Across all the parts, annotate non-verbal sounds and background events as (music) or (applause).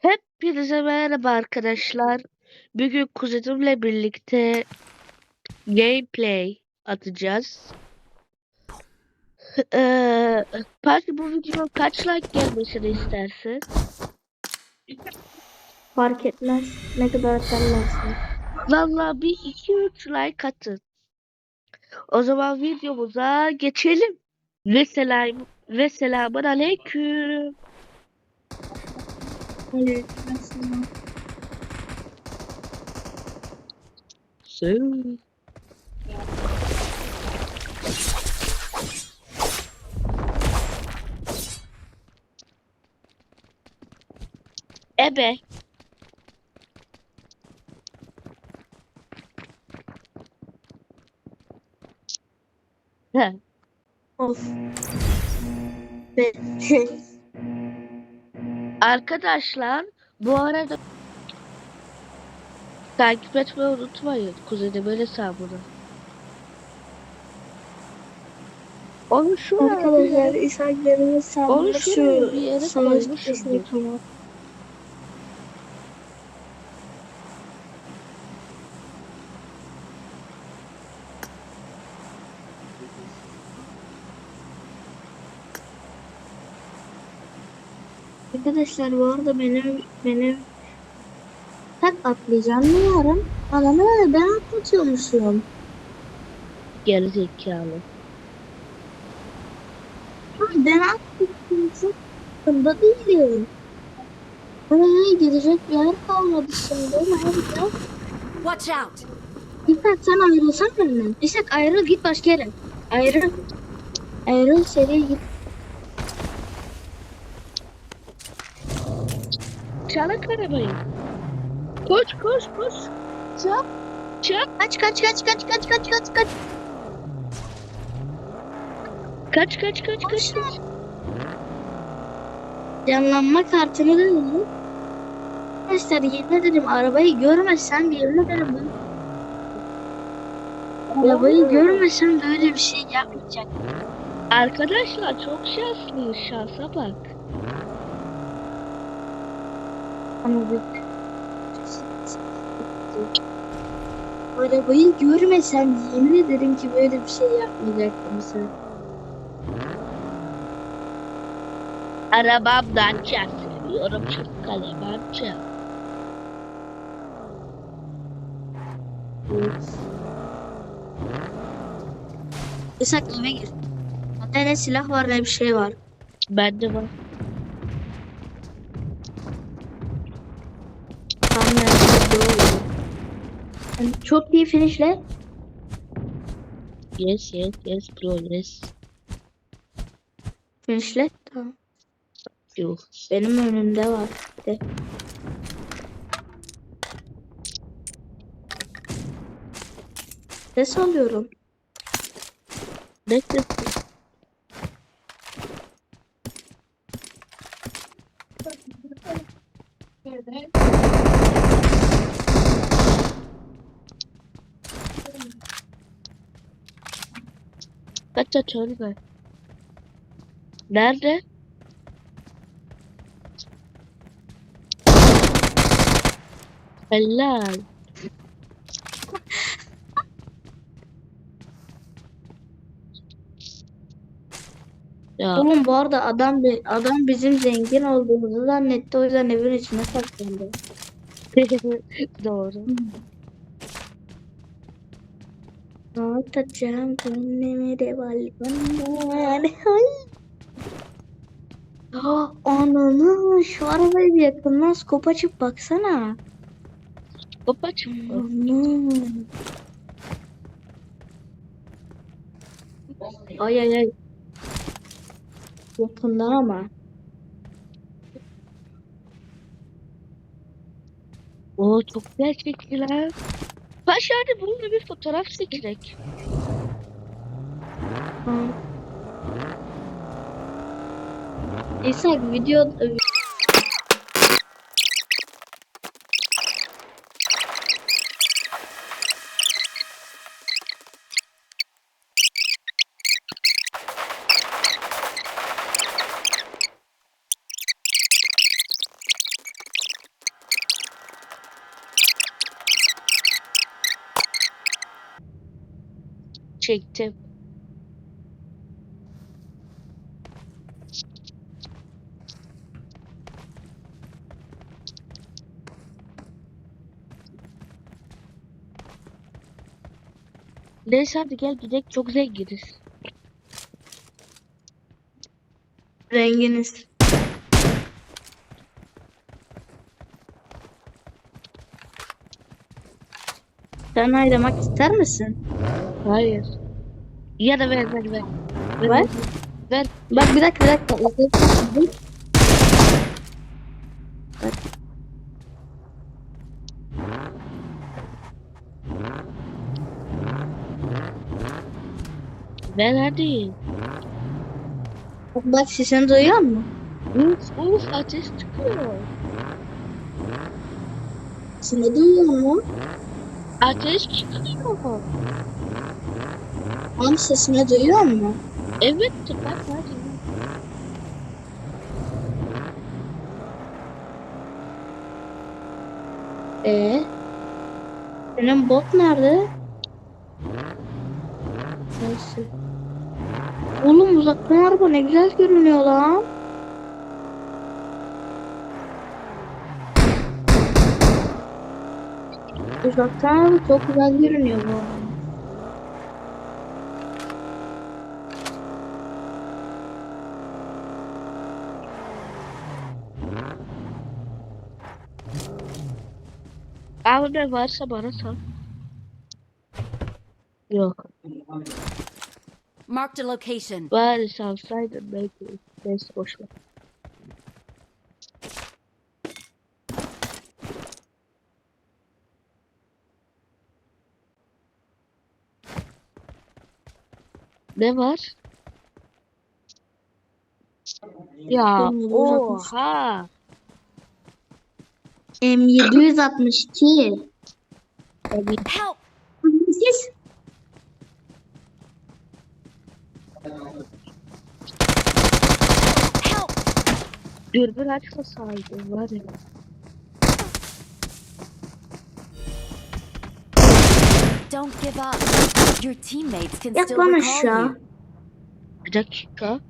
Hepinize merhaba arkadaşlar. Bugün kuzenimle birlikte gameplay atacağız. Eee Parti bu videoya kaç like gelmesini istersin? Fark etmez. Ne kadar atarlarsa. Valla bir 2-3 like atın. O zaman videomuza geçelim. Ve selam ve selamun aleyküm. Aleykümselam. Selam. Ebe. He. Of. Ve (laughs) Arkadaşlar bu arada takip etmeyi unutmayın kuzenimin hesabını. Onu şu arkadaşlar İshaklarımız Onu sağlığı şuraya bir yere şu savaş koymuşumdur. sitesini tamam. Arkadaşlar bu arada benim benim tak atlayacağım yarın. Adamı ben atlatıyormuşum. gerizekalı. Ben atlatıyormuşum. Bunda değilim. Oraya gidecek bir yer kalmadı şimdi. Nerede? Watch out! İshak sen ayrılsan benden. İshak ayrıl git başka yere. Ayrıl. Ayrıl seriye git. Çalak arabayı. Koş koş koş. Çap. Çap. Kaç kaç kaç kaç kaç kaç kaç kaç. Kaç kaç kaç kaç. kaç. Canlanma kartını da alalım. Arkadaşlar yemin ederim arabayı görmezsem yemin ederim ben arabayı görmesem böyle bir şey yapmayacak. Arkadaşlar çok şanslıyız şansa bak. Ama bu arabayı görmesem yemin ederim ki böyle bir şey yapmayacaktım sen. Arabamdan çak seviyorum çok kalemem çak. İshak eve gir. Hatta ne silah var ne bir şey var. Bende var. Çok iyi finishle. Yes yes yes bro yes. Finishle. Tamam. Yuh. Benim önümde var. De. Ses alıyorum. Bekle. Kaç kaç ölme. Nerede? Helal. Ya Oğlum bu arada adam adam bizim zengin olduğumuzu zannetti o yüzden evin içine saklandı. (laughs) doğru. Atacağım kendimi de balkona. Ay. Ananı şu arabayı bir yakından skop açıp baksana. Çıktı. Anam. Ay ay ay. Yakından ama. Oo çok gerçekçiler. Hadi bununla bir fotoğraf çekecek. İshak video çektim. Neyse hadi gel gidelim çok zenginiz. Renginiz. Sen oynamak ister misin? Hayır. Ya da ver ver ver. Ver. Ver. Bak bir dakika bir dakika. Ver hadi. Bak sesini duyuyor musun? Uf uf ateş çıkıyor. Sesini duyuyor musun? Ateş çıkıyor. Tam sesini duyuyor musun? Evet bak hadi. Ee? Senin bot nerede? Neyse. Oğlum uzaktan araba ne güzel görünüyor lan. Uzaktan araba çok güzel görünüyor bu arada. Abi varsa bana sal. Yok. Marked a location. Bari salsaydın belki. Neyse boş ver. Ne var? Ya Bilmiyorum, oha. M762. Help! Siz Help! Dürbün açmasaydı var ya. Don't give up. Your teammates can still recall aşağı. you. Bir dakika.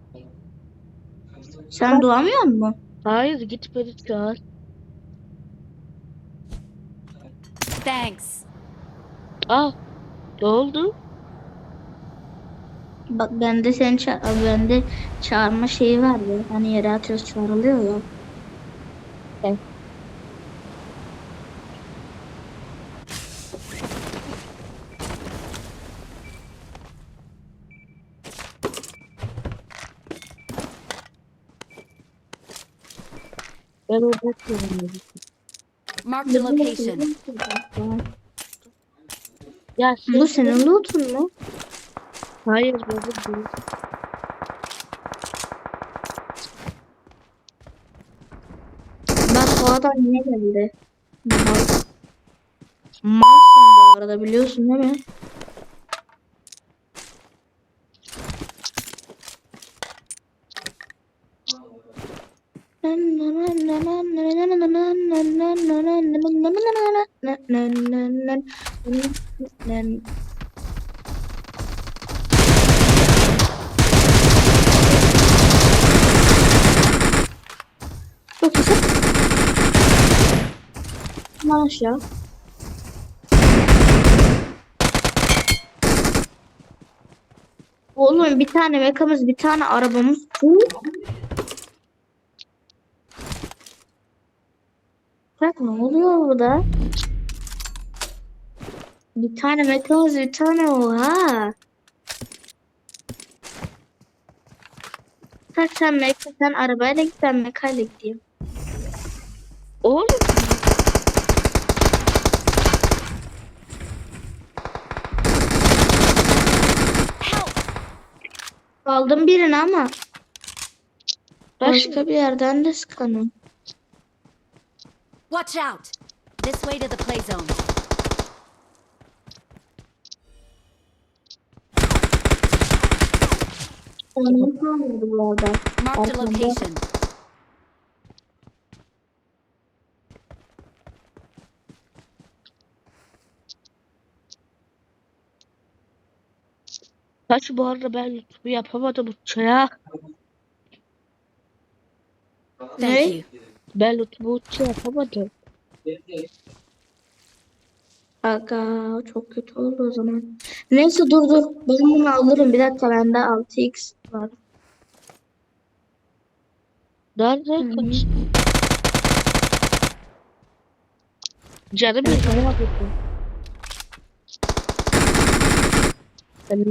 Sen duamıyor musun? Hayır git beni çağır. Thanks. Ah. Ne oldu? Bak bende seni ça bende çağırma şeyi var ya. Hani yere atıyoruz çağrılıyor ya. Evet. Ben orada yapıyorum. Marked a location. Ya Bu sen- senin lootun mu? Hayır benim değil. Bak o adam ne geldi? Mal. Malsın bu arada biliyorsun değil mi? Çok güzel. Lan aşağı. Oğlum bir tane mekamız, bir tane arabamız. Bak ne oluyor burada? Bir tane mekamız, bir tane oha. Bak sen meka, sen arabayla git ben mekayla gideyim. Oğlum Help! Aldım birini ama Başka başka bir yerden de sıkanım. Watch out! This way to the play zone. Marked a location. Kaç bu arada ben YouTube'u yapamadım. Thank Ne? you. Ben YouTube'u uçaya yapamadım. Aga çok kötü oldu o zaman. Neyse dur dur. Ben bunu alırım. Bir dakika bende 6x var. Nerede Hı. kaç? Canım bir sana bakıyorsun.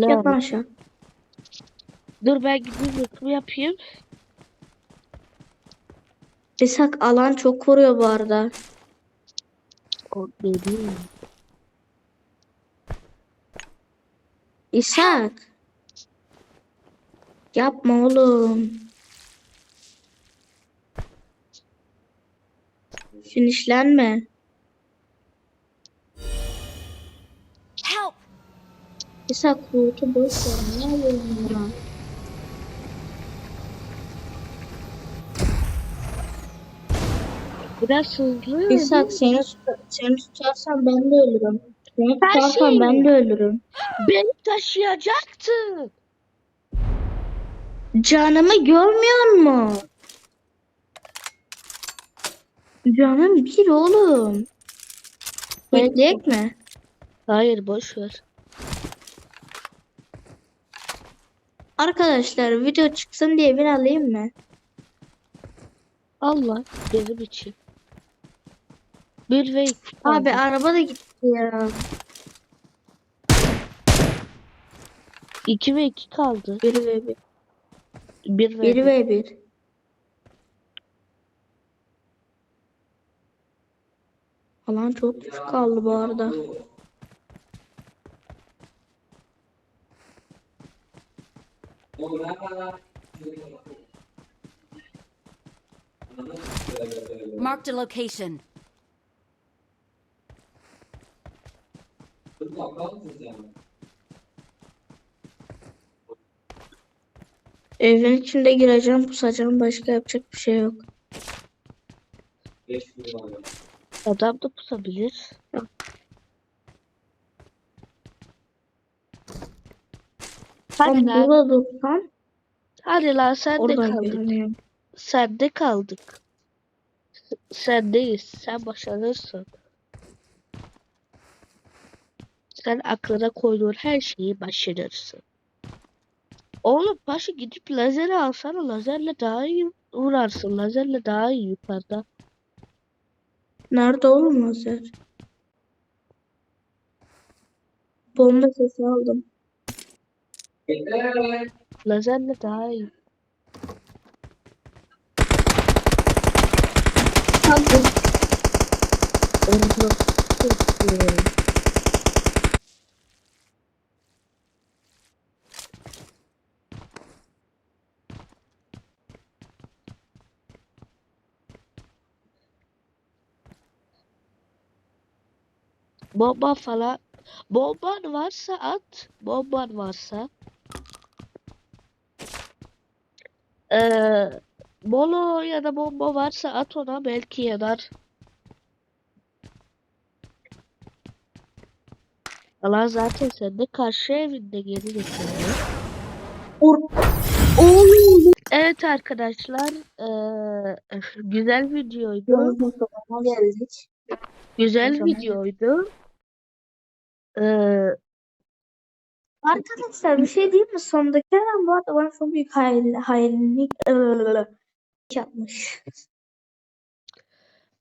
Yat aşağı. Dur ben gideyim YouTube'u yapayım. İshak alan çok koruyor bu arada. O değil. İshak. Yapma oğlum. Finişlenme. Help! İshak loot'u boş ver. Ne yapıyorsun ya? Biraz hızlı. İshak seni, seni tutarsam ben de ölürüm. Seni Her tutarsam şey- ben de ölürüm. Beni taşıyacaktın. Canımı görmüyor musun? Canım bir oğlum. Bekleyek mi? Hayır boş ver. Arkadaşlar video çıksın diye bir alayım mı? Allah benim için. Bir ve iki Abi araba da gitti ya. İki ve iki kaldı. 1 ve 1. Bir ve 1 bir. ve 1. Alan çok düşük kaldı bu arada. Marked a location. Evin içinde gireceğim, pusacağım. Başka yapacak bir şey yok. Adam da pusabilir. Hadi Tam lan. burada Hadi lan sen de kaldık. görünüyor. Sen de kaldık. Sendeyiz. Sen başarırsın. Sen aklına koyduğun her şeyi başarırsın. Oğlum paşa gidip lazeri alsana. Lazerle daha iyi vurarsın. Lazerle daha iyi yukarıda. Nerede oğlum lazer? Bomba sesi aldım. Lazerle daha iyi. Tamam. Onu Bomba falan. Bomban varsa at. Bomban varsa. Ee, Molo ya da bomba varsa at ona belki yanar. Allah zaten sende karşı evinde geri getiriyor. Evet arkadaşlar, eee, güzel videoydu. Sonuna geldik. Güzel Mükemmel. videoydu. Eee, Arkadaşlar bir şey diyeyim mi? Sondaki adam bu arada bana çok büyük hayal, hayallik yapmış.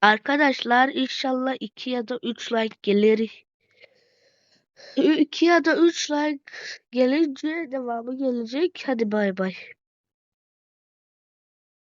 arkadaşlar inşallah 2 ya da 3 like gelir. 2 ya da 3 like gelince devamı gelecek. Hadi bay bay.